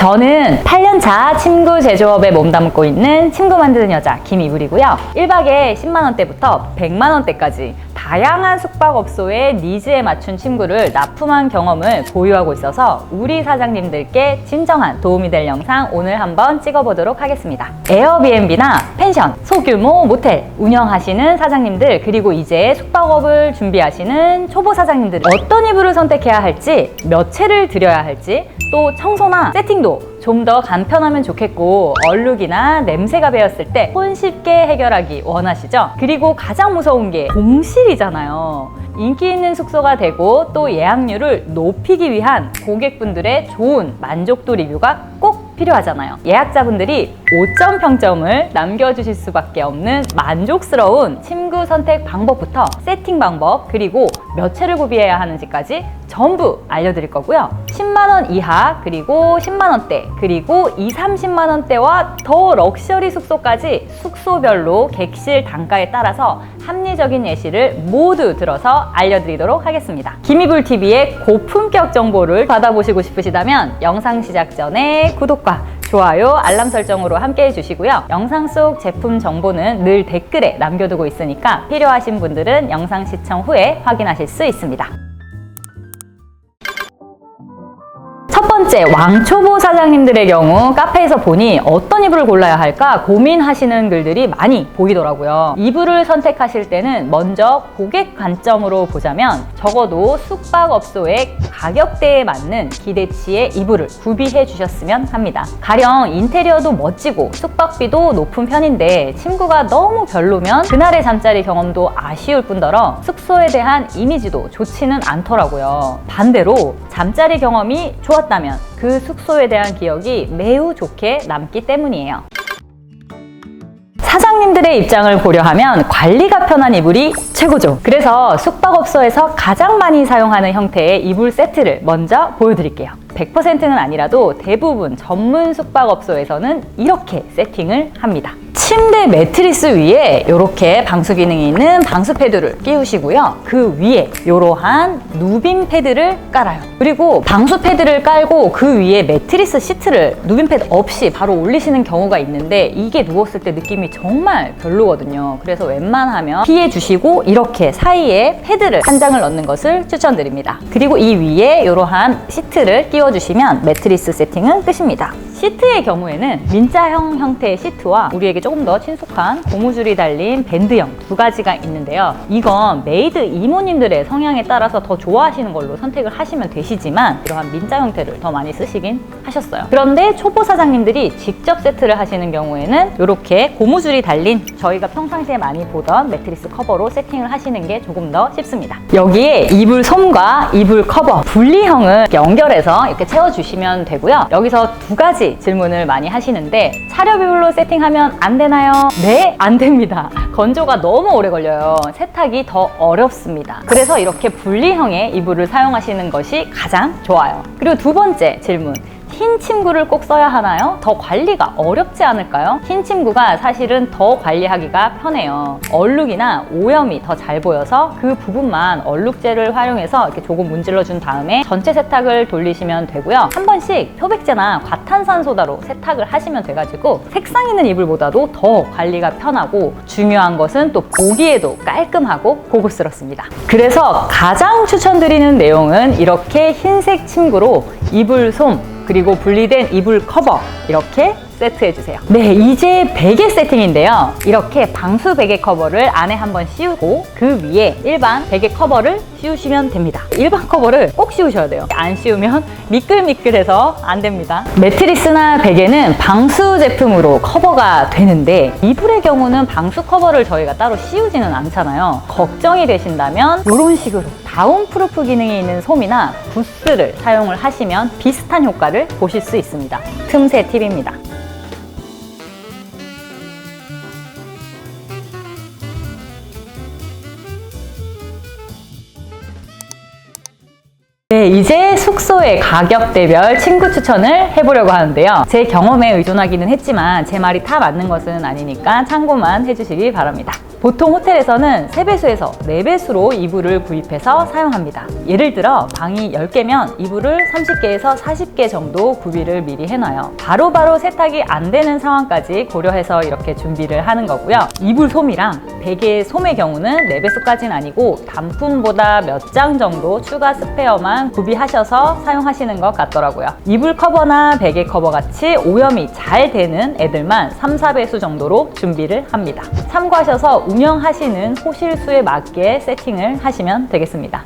저는 8년차 침구 제조업에 몸담고 있는 침구 만드는 여자 김이불이고요. 1박에 10만원대부터 100만원대까지 다양한 숙박업소의 니즈에 맞춘 침구를 납품한 경험을 보유하고 있어서 우리 사장님들께 진정한 도움이 될 영상 오늘 한번 찍어보도록 하겠습니다. 에어비앤비나 펜션, 소규모 모텔 운영하시는 사장님들 그리고 이제 숙박업을 준비하시는 초보 사장님들 어떤 이불을 선택해야 할지 몇 채를 드려야 할지 또 청소나 세팅도 좀 더 간편하면 좋겠고 얼룩이나 냄새가 배었을 때 손쉽게 해결하기 원하시죠? 그리고 가장 무서운 게 공실이잖아요. 인기 있는 숙소가 되고 또 예약률을 높이기 위한 고객분들의 좋은 만족도 리뷰가 꼭 필요하잖아요. 예약자분들이 5점 평점을 남겨주실 수밖에 없는 만족스러운 침구 선택 방법부터 세팅 방법 그리고 몇 채를 구비해야 하는지까지 전부 알려드릴 거고요. 10만원 이하 그리고 10만원대 그리고 2, 30만원대와 더 럭셔리 숙소까지 숙소별로 객실 단가에 따라서 합리적인 예시를 모두 들어서 알려드리도록 하겠습니다. 김이불 TV의 고품격 정보를 받아보시고 싶으시다면 영상 시작 전에 구독과 좋아요, 알람 설정으로 함께 해주시고요. 영상 속 제품 정보는 늘 댓글에 남겨두고 있으니까 필요하신 분들은 영상 시청 후에 확인하실 수 있습니다. 번째 왕초보 사장님들의 경우 카페에서 보니 어떤 이불을 골라야 할까 고민하시는 글들이 많이 보이더라고요. 이불을 선택하실 때는 먼저 고객 관점으로 보자면 적어도 숙박업소의 가격대에 맞는 기대치의 이불을 구비해 주셨으면 합니다. 가령 인테리어도 멋지고 숙박비도 높은 편인데 침구가 너무 별로면 그날의 잠자리 경험도 아쉬울 뿐더러 숙소에 대한 이미지도 좋지는 않더라고요. 반대로 잠자리 경험이 좋았다면 그 숙소에 대한 기억이 매우 좋게 남기 때문이에요. 사장님들의 입장을 고려하면 관리가 편한 이불이 최고죠. 그래서 숙박업소에서 가장 많이 사용하는 형태의 이불 세트를 먼저 보여드릴게요. 100%는 아니라도 대부분 전문 숙박업소에서는 이렇게 세팅을 합니다. 침대 매트리스 위에 이렇게 방수 기능이 있는 방수 패드를 끼우시고요. 그 위에 이러한 누빔 패드를 깔아요. 그리고 방수 패드를 깔고 그 위에 매트리스 시트를 누빔 패드 없이 바로 올리시는 경우가 있는데 이게 누웠을 때 느낌이 정말 별로거든요. 그래서 웬만하면 피해 주시고 이렇게 사이에 패드를 한 장을 넣는 것을 추천드립니다. 그리고 이 위에 이러한 시트를 끼워주시면 매트리스 세팅은 끝입니다. 시트의 경우에는 민자형 형태의 시트와 우리에게 조금 더 친숙한 고무줄이 달린 밴드형 두 가지가 있는데요. 이건 메이드 이모님들의 성향에 따라서 더 좋아하시는 걸로 선택을 하시면 되시지만 이러한 민자 형태를 더 많이 쓰시긴 하셨어요. 그런데 초보 사장님들이 직접 세트를 하시는 경우에는 이렇게 고무줄이 달린 저희가 평상시에 많이 보던 매트리스 커버로 세팅을 하시는 게 조금 더 쉽습니다. 여기에 이불 솜과 이불 커버 분리형을 연결해서 이렇게 채워주시면 되고요. 여기서 두 가지 질문을 많이 하시는데 차려비율로 세팅하면 안 되나요? 네, 안 됩니다. 건조가 너무 오래 걸려요. 세탁이 더 어렵습니다. 그래서 이렇게 분리형의 이불을 사용하시는 것이 가장 좋아요. 그리고 두 번째 질문. 흰 침구를 꼭 써야 하나요? 더 관리가 어렵지 않을까요? 흰 침구가 사실은 더 관리하기가 편해요. 얼룩이나 오염이 더 잘 보여서 그 부분만 얼룩제를 활용해서 이렇게 조금 문질러 준 다음에 전체 세탁을 돌리시면 되고요. 한 번씩 표백제나 과탄산소다로 세탁을 하시면 돼가지고 색상 있는 이불보다도 더 관리가 편하고 중요한 것은 또 보기에도 깔끔하고 고급스럽습니다. 그래서 가장 추천드리는 내용은 이렇게 흰색 침구로 이불 솜 그리고 분리된 이불 커버 이렇게 세트해주세요. 네, 이제 베개 세팅인데요. 이렇게 방수 베개 커버를 안에 한번 씌우고 그 위에 일반 베개 커버를 씌우시면 됩니다. 일반 커버를 꼭 씌우셔야 돼요. 안 씌우면 미끌미끌해서 안 됩니다. 매트리스나 베개는 방수 제품으로 커버가 되는데 이불의 경우는 방수 커버를 저희가 따로 씌우지는 않잖아요. 걱정이 되신다면 이런 식으로 다운프루프 기능이 있는 솜이나 부스를 사용을 하시면 비슷한 효과를 보실 수 있습니다. 틈새 팁입니다. 네, 이제 숙소의 가격대별 친구 추천을 해보려고 하는데요. 제 경험에 의존하기는 했지만 제 말이 다 맞는 것은 아니니까 참고만 해주시기 바랍니다. 보통 호텔에서는 3배수에서 4배수로 이불을 구입해서 사용합니다. 예를 들어 방이 10개면 이불을 30개에서 40개 정도 구비를 미리 해놔요. 바로 바로 세탁이 안 되는 상황까지 고려해서 이렇게 준비를 하는 거고요. 이불 솜이랑 베개 솜의 경우는 4배수까지는 아니고 단품보다 몇 장 정도 추가 스페어만 구비하셔서 사용하시는 것 같더라고요. 이불 커버나 베개 커버 같이 오염이 잘 되는 애들만 3, 4배수 정도로 준비를 합니다. 참고하셔서 운영하시는 호실 수에 맞게 세팅을 하시면 되겠습니다.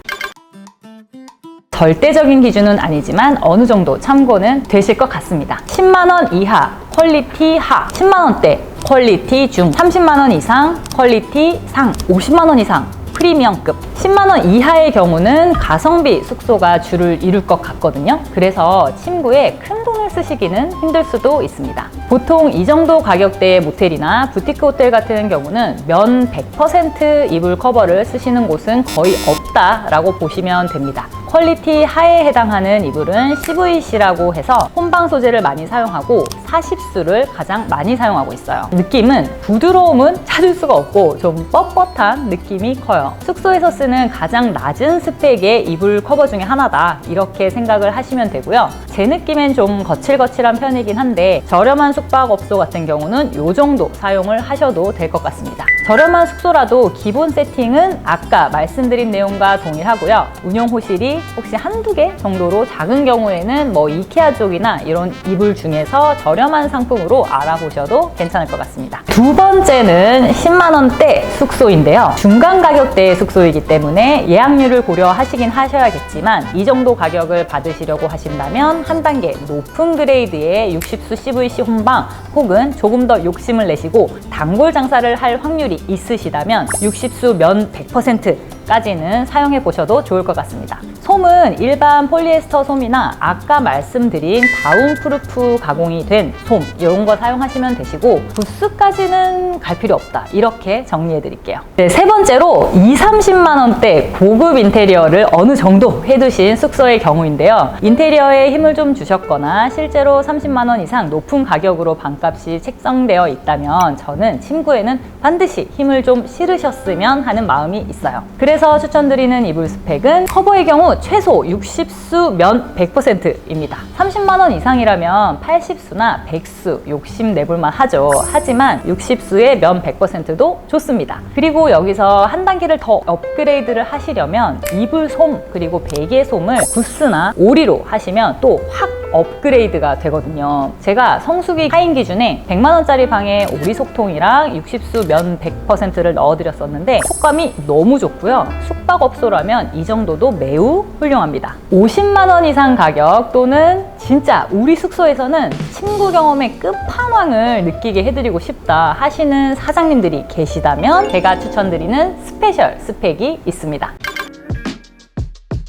절대적인 기준은 아니지만 어느 정도 참고는 되실 것 같습니다. 10만원 이하, 퀄리티 하, 10만원대, 퀄리티 중, 30만원 이상, 퀄리티 상, 50만원 이상, 프리미엄급. 10만원 이하의 경우는 가성비 숙소가 주를 이룰 것 같거든요. 그래서 침구에 큰 돈을 쓰시기는 힘들 수도 있습니다. 보통 이 정도 가격대의 모텔이나 부티크 호텔 같은 경우는 면 100% 이불 커버를 쓰시는 곳은 거의 없다라고 보시면 됩니다 퀄리티 하에 해당하는 이불은 CVC라고 해서 혼방 소재를 많이 사용하고 40수를 가장 많이 사용하고 있어요. 느낌은 부드러움은 찾을 수가 없고 좀 뻣뻣한 느낌이 커요. 숙소에서 쓰는 가장 낮은 스펙의 이불 커버 중에 하나다. 이렇게 생각을 하시면 되고요. 제 느낌엔 좀 거칠거칠한 편이긴 한데 저렴한 숙박업소 같은 경우는 이 정도 사용을 하셔도 될 것 같습니다. 저렴한 숙소라도 기본 세팅은 아까 말씀드린 내용과 동일하고요. 운영 호실이 혹시 한두 개 정도로 작은 경우에는 뭐 이케아 쪽이나 이런 이불 중에서 저렴한 상품으로 알아보셔도 괜찮을 것 같습니다. 두 번째는 10만 원대 숙소인데요. 중간 가격대의 숙소이기 때문에 예약률을 고려하시긴 하셔야겠지만 이 정도 가격을 받으시려고 하신다면 한 단계 높은 그레이드의 60수 CVC 혼방 혹은 조금 더 욕심을 내시고 단골 장사를 할 확률이 있으시다면 60수 면 100% 까지는 사용해 보셔도 좋을 것 같습니다. 솜은 일반 폴리에스터 솜이나 아까 말씀드린 다운프루프 가공이 된 솜 이런 거 사용하시면 되시고 부스까지는 갈 필요 없다 이렇게 정리해 드릴게요. 네, 세 번째로 2, 30만 원대 고급 인테리어를 어느 정도 해두신 숙소의 경우인데요. 인테리어에 힘을 좀 주셨거나 실제로 30만 원 이상 높은 가격으로 방값이 책정되어 있다면 저는 침구에는 반드시 힘을 좀 실으셨으면 하는 마음이 있어요. 그래 서 추천드리는 이불 스펙은 커버의 경우 최소 60수 면 100%입니다. 30만 원 이상이라면 80수나 100수 욕심 내볼만 하죠. 하지만 60수의 면 100%도 좋습니다. 그리고 여기서 한 단계를 더 업그레이드를 하시려면 이불 솜 그리고 베개 솜을 구스나 오리로 하시면 또확 업그레이드가 되거든요. 제가 성수기 하인 기준에 100만 원짜리 방에 오리 속통이랑 60수 면 100%를 넣어드렸었는데 속감이 너무 좋고요. 숙박업소라면 이 정도도 매우 훌륭합니다. 50만 원 이상 가격 또는 진짜 우리 숙소에서는 친구 경험의 끝판왕을 느끼게 해드리고 싶다 하시는 사장님들이 계시다면 제가 추천드리는 스페셜 스펙이 있습니다.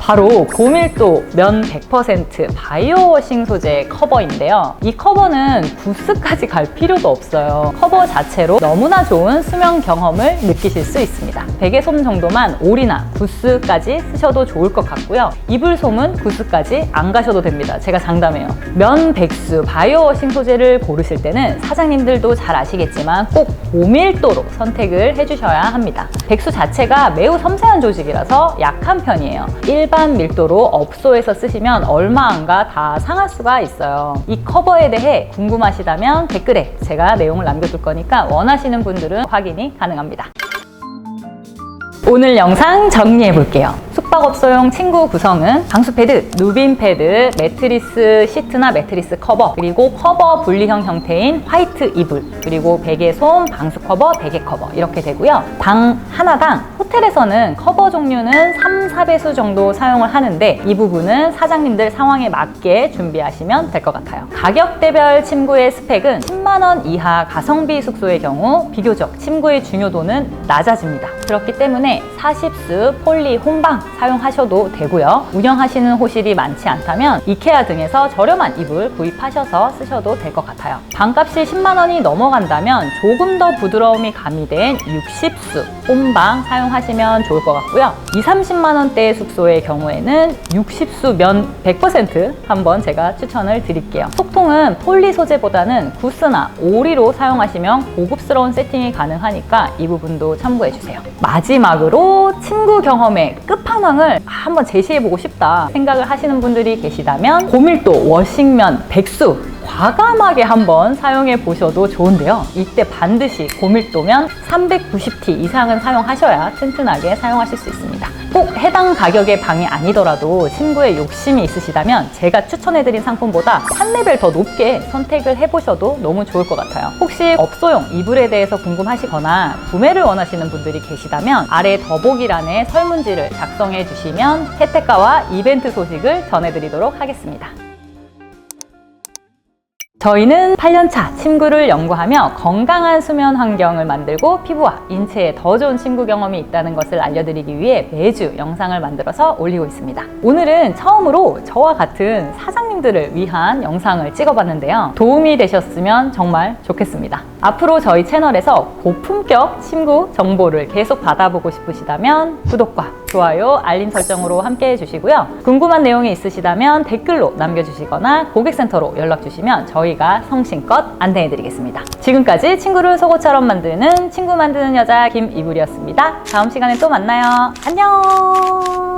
바로 고밀도 면 100% 바이오워싱 소재 커버인데요. 이 커버는 구스까지 갈 필요도 없어요. 커버 자체로 너무나 좋은 수면 경험을 느끼실 수 있습니다. 베개솜 정도만 올이나 구스까지 쓰셔도 좋을 것 같고요. 이불솜은 구스까지 안 가셔도 됩니다. 제가 장담해요. 면 백수 바이오워싱 소재를 고르실 때는 사장님들도 잘 아시겠지만 꼭 고밀도로 선택을 해주셔야 합니다. 백수 자체가 매우 섬세한 조직이라서 약한 편이에요. 일반 밀도로 업소에서 쓰시면 얼마 안가 다 상할 수가 있어요. 이 커버에 대해 궁금하시다면 댓글에 제가 내용을 남겨둘 거니까 원하시는 분들은 확인이 가능합니다. 오늘 영상 정리해 볼게요. 숙박업소용 침구 구성은 방수 패드, 누빈패드, 매트리스 시트나 매트리스 커버, 그리고 커버 분리형 형태인 화이트 이불, 그리고 베개 솜, 방수 커버, 베개 커버 이렇게 되고요. 방 하나당 호텔에서는 커버 종류는 3, 4배수 정도 사용을 하는데 이 부분은 사장님들 상황에 맞게 준비하시면 될 것 같아요. 가격대별 침구의 스펙은 10만 원 이하 가성비 숙소의 경우 비교적 침구의 중요도는 낮아집니다. 그렇기 때문에 40수 폴리 혼방 사용하셔도 되고요. 운영하시는 호실이 많지 않다면 이케아 등에서 저렴한 이불 구입하셔서 쓰셔도 될 것 같아요. 방값이 10만 원이 넘어간다면 조금 더 부드러움이 가미된 60수 홈방 사용하시면 좋을 것 같고요. 2, 30만 원대의 숙소의 경우에는 60수 면 100% 한번 제가 추천을 드릴게요. 속통은 폴리 소재보다는 구스나 오리로 사용하시면 고급스러운 세팅이 가능하니까 이 부분도 참고해 주세요. 마지막으로 친구 경험의 끝판왕 을 한번 제시해보고 싶다 생각을 하시는 분들이 계시다면 고밀도 워싱면 백수 과감하게 한번 사용해 보셔도 좋은데요. 이때 반드시 고밀도면 390T 이상은 사용하셔야 튼튼하게 사용하실 수 있습니다. 꼭 해당 가격의 방이 아니더라도 친구의 욕심이 있으시다면 제가 추천해드린 상품보다 한 레벨 더 높게 선택을 해보셔도 너무 좋을 것 같아요. 혹시 업소용 이불에 대해서 궁금하시거나 구매를 원하시는 분들이 계시다면 아래 더보기란에 설문지를 작성해 주시면 혜택가와 이벤트 소식을 전해드리도록 하겠습니다. 저희는 8년차 침구를 연구하며 건강한 수면 환경을 만들고 피부와 인체에 더 좋은 침구 경험이 있다는 것을 알려드리기 위해 매주 영상을 만들어서 올리고 있습니다. 오늘은 처음으로 저와 같은 사장 님들을 위한 영상을 찍어봤는데요. 도움이 되셨으면 정말 좋겠습니다. 앞으로 저희 채널에서 고품격 침구 정보를 계속 받아보고 싶으시다면 구독과 좋아요, 알림 설정으로 함께 해주시고요. 궁금한 내용이 있으시다면 댓글로 남겨주시거나 고객센터로 연락 주시면 저희가 성심껏 안내해드리겠습니다. 지금까지 친구를 속옷처럼 만드는 친구 만드는 여자 김이불이었습니다. 다음 시간에 또 만나요. 안녕!